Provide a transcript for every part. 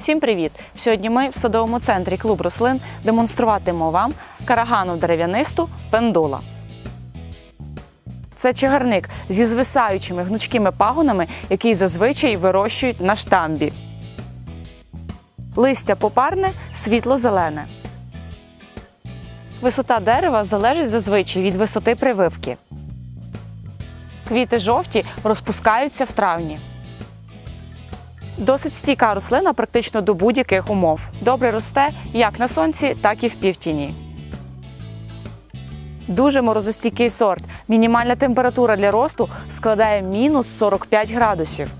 Всім привіт! Сьогодні ми в садовому центрі клуб рослин демонструватимемо вам карагану дерев'янисту пендула. Це чагарник зі звисаючими гнучкими пагонами, який зазвичай вирощують на штамбі. Листя попарне, світло-зелене. Висота дерева залежить зазвичай від висоти прививки. Квіти жовті розпускаються в травні. Досить стійка рослина практично до будь-яких умов. Добре росте як на сонці, так і в півтіні. Дуже морозостійкий сорт. Мінімальна температура для росту складає мінус 45 градусів.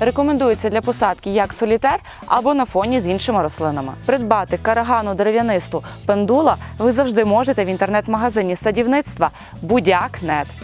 Рекомендується для посадки як солітер або на фоні з іншими рослинами. Придбати карагану дерев'янисту пендула ви завжди можете в інтернет-магазині садівництва Будяк.нет.